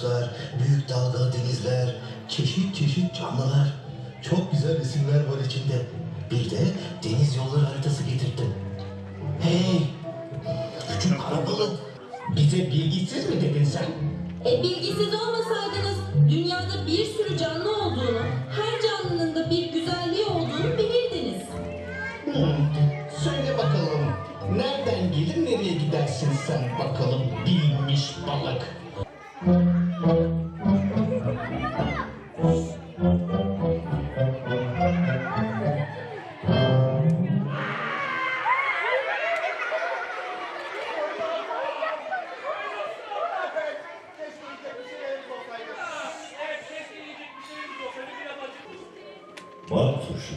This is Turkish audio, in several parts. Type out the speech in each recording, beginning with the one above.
okyanuslar, büyük dalgalı denizler, çeşit çeşit canlılar. Çok güzel resimler var içinde. Bir de deniz yolları haritası getirttim. Hey! Küçük karabalık! Bize bilgisiz mi dedin sen? E bilgisiz olmasaydınız dünyada bir sürü canlı olduğunu, her canlının da bir güzelliği olduğunu bilirdiniz. Hmm, Söyle bakalım, nereden gelir nereye gidersin sen bakalım bilmiş balık? Bak turşu,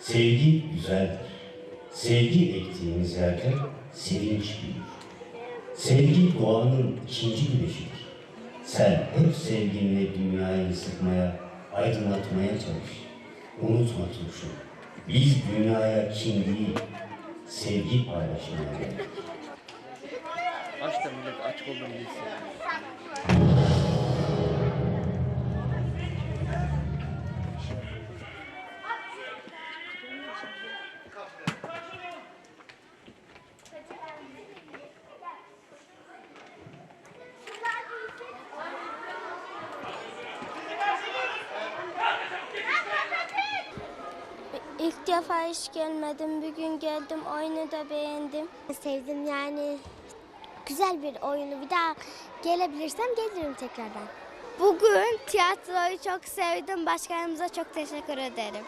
sevgi güzeldir. Sevgi ektiğiniz yerde sevinç büyür. Sevgi doğanın ikinci güneşidir. Sen hep sevginle dünyayı ısıtmaya, aydınlatmaya çalış. Unutma turşu, biz dünyaya kin değil, sevgi paylaşmaya geldik. Aç da millet aç olduğunu. İlk defa hiç gelmedim. Bugün geldim. Oyunu da beğendim. Sevdim yani güzel bir oyunu. Bir daha gelebilirsem gelirim tekrardan. Bugün tiyatroyu çok sevdim. Başkanımıza çok teşekkür ederim.